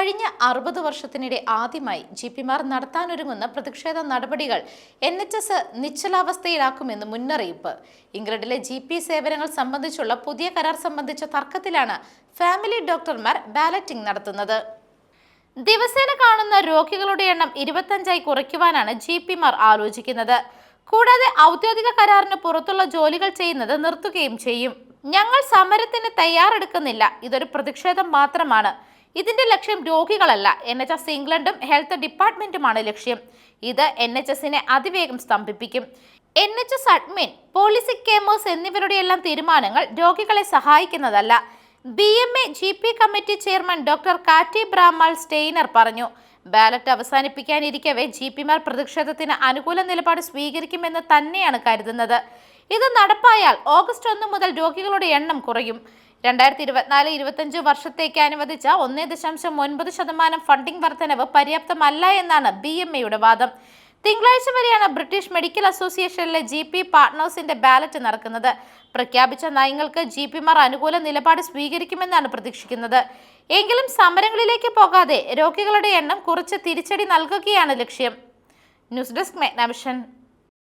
കഴിഞ്ഞ അറുപത് വർഷത്തിനിടെ ആദ്യമായി ജി പിമാർ നടത്താനൊരുങ്ങുന്ന പ്രതിഷേധ നടപടികൾ എൻ എച്ച് എസ് നിശ്ചലാവസ്ഥയിലാക്കുമെന്ന് മുന്നറിയിപ്പ്. ഇംഗ്ലണ്ടിലെ ജി പി സേവനങ്ങൾ സംബന്ധിച്ചുള്ള പുതിയ കരാർ സംബന്ധിച്ച തർക്കത്തിലാണ് ഫാമിലി ഡോക്ടർമാർ ബാലറ്റിംഗ് നടത്തുന്നത്. ദിവസേന കാണുന്ന രോഗികളുടെ എണ്ണം ഇരുപത്തഞ്ചായി കുറയ്ക്കുവാനാണ് ജി പിമാർ ആലോചിക്കുന്നത്. കൂടാതെ ഔദ്യോഗിക കരാറിന് പുറത്തുള്ള ജോലികൾ ചെയ്യുന്നത് നിർത്തുകയും ചെയ്യും. ഞങ്ങൾ സമരത്തിന് തയ്യാറെടുക്കുന്നില്ല. ഇതൊരു പ്രതിഷേധം മാത്രമാണ്. ഇതിന്റെ ലക്ഷ്യം രോഗികളല്ല. എൻ എച്ച് എസ് ഇംഗ്ലണ്ടും ഹെൽത്ത് ഡിപ്പാർട്ട്മെന്റുമാണ് ലക്ഷ്യം. ഇത് എൻ എച്ച് എസിനെ അതിവേഗം സ്തംഭിപ്പിക്കും. N H S admin policy makers എന്നിവരുടെയെല്ലാം തീരുമാനങ്ങൾ രോഗികളെ സഹായിക്കുന്നതല്ല. B M A G P committee chairman doctor Katie Bramall Stiner പറഞ്ഞു ബാലറ്റ് അവസാനിപ്പിക്കാനിരിക്കവേ ജി പിമാർ പ്രതിഷേധത്തിന് അനുകൂല നിലപാട് സ്വീകരിക്കുമെന്ന് തന്നെയാണ് കരുതുന്നത്. ഇത് നടപ്പായാൽ ഓഗസ്റ്റ് ഒന്ന് മുതൽ രോഗികളുടെ എണ്ണം കുറയും. രണ്ടായിരത്തി ഇരുപത്തിനാല് ഇരുപത്തഞ്ച് വർഷത്തേക്ക് അനുവദിച്ച ഒന്നേ ദശാംശം ഒൻപത് ശതമാനം ഫണ്ടിംഗ് വർധനവ് പര്യാപ്തമല്ല എന്നാണ് ബി എം എയുടെ വാദം. തിങ്കളാഴ്ച വരെയാണ് ബ്രിട്ടീഷ് മെഡിക്കൽ അസോസിയേഷനിലെ ജി പി പാർട്ട്നേഴ്സിന്റെ ബാലറ്റ് നടക്കുന്നത്. പ്രഖ്യാപിച്ച നയങ്ങൾക്ക് ജി പിമാർ അനുകൂല നിലപാട് സ്വീകരിക്കുമെന്നാണ് പ്രതീക്ഷിക്കുന്നത്. എങ്കിലും സമരങ്ങളിലേക്ക് പോകാതെ രോഗികളുടെ എണ്ണം കുറച്ച് തിരിച്ചടി നൽകുകയാണ് ലക്ഷ്യം. News desk മെഗ്നാവിഷൻ